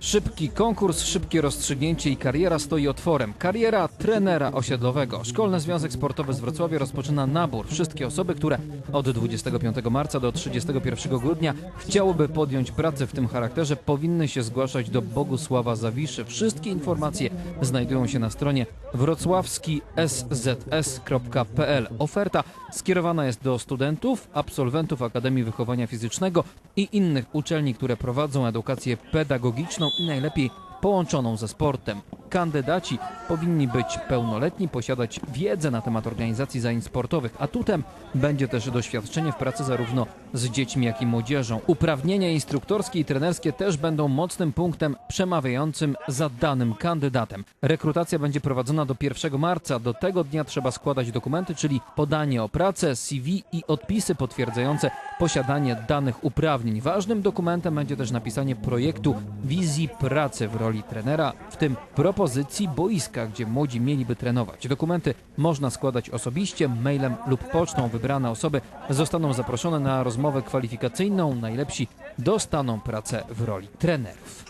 Szybki konkurs, szybkie rozstrzygnięcie i kariera stoi otworem. Kariera trenera osiedlowego. Szkolny Związek Sportowy z Wrocławia rozpoczyna nabór. Wszystkie osoby, które od 25 marca do 31 grudnia chciałyby podjąć pracę w tym charakterze, powinny się zgłaszać do Bogusława Zawiszy. Wszystkie informacje znajdują się na stronie wrocławski.szzzs.pl. Oferta skierowana jest do studentów, absolwentów Akademii Wychowania Fizycznego i innych uczelni, które prowadzą edukację pedagogiczną i najlepiej połączoną ze sportem. Kandydaci powinni być pełnoletni, posiadać wiedzę na temat organizacji zajęć sportowych. Atutem będzie też doświadczenie w pracy zarówno z dziećmi, jak i młodzieżą. Uprawnienia instruktorskie i trenerskie też będą mocnym punktem przemawiającym za danym kandydatem. Rekrutacja będzie prowadzona do 1 marca. Do tego dnia trzeba składać dokumenty, czyli podanie o pracę, CV i odpisy potwierdzające posiadanie danych uprawnień. Ważnym dokumentem będzie też napisanie projektu wizji pracy w roli trenera, w tym propozycji boiska, gdzie młodzi mieliby trenować. Dokumenty można składać osobiście, mailem lub pocztą. Wybrane osoby zostaną zaproszone na rozmowę kwalifikacyjną. Najlepsi dostaną pracę w roli trenerów.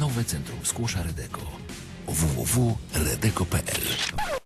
Nowe Centrum Skłosza Redeko. www.redeko.pl